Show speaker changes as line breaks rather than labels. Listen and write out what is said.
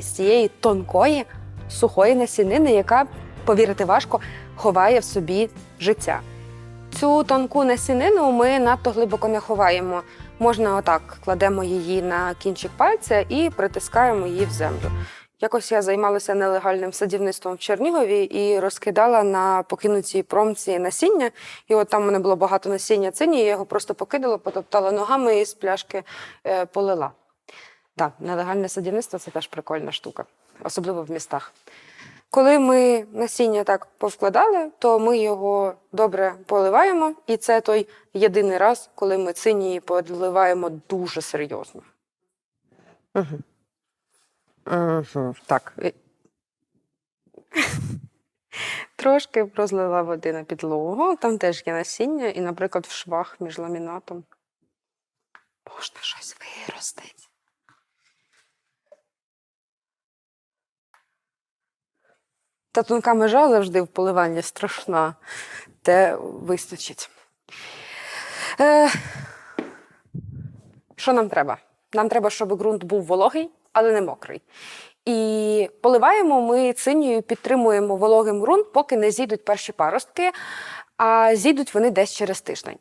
з цієї тонкої сухої насінини, яка, повірити важко, ховає в собі життя. Цю тонку насінину ми надто глибоко не ховаємо. Можна отак кладемо її на кінчик пальця і притискаємо її в землю. Якось я займалася нелегальним садівництвом в Чернігові і розкидала на покинутій промці насіння. І от там у мене було багато насіння цині, я його просто покидала, потоптала ногами і з пляшки е, полила. Так, нелегальне садівництво це теж прикольна штука, особливо в містах. Коли ми насіння так повкладали, то ми його добре поливаємо, і це той єдиний раз, коли ми цинії поливаємо дуже серйозно. Угу. Угу. Так. Трошки розлила води на підлогу, там теж є насіння, і, наприклад, в швах між ламінатом можна щось виростити. Та тонка межа завжди в поливанні страшна, те вистачить. Е, що нам треба? Нам треба, щоб ґрунт був вологий, але не мокрий. І поливаємо ми цинію, підтримуємо вологим ґрунт, поки не зійдуть перші паростки, а зійдуть вони десь через тиждень.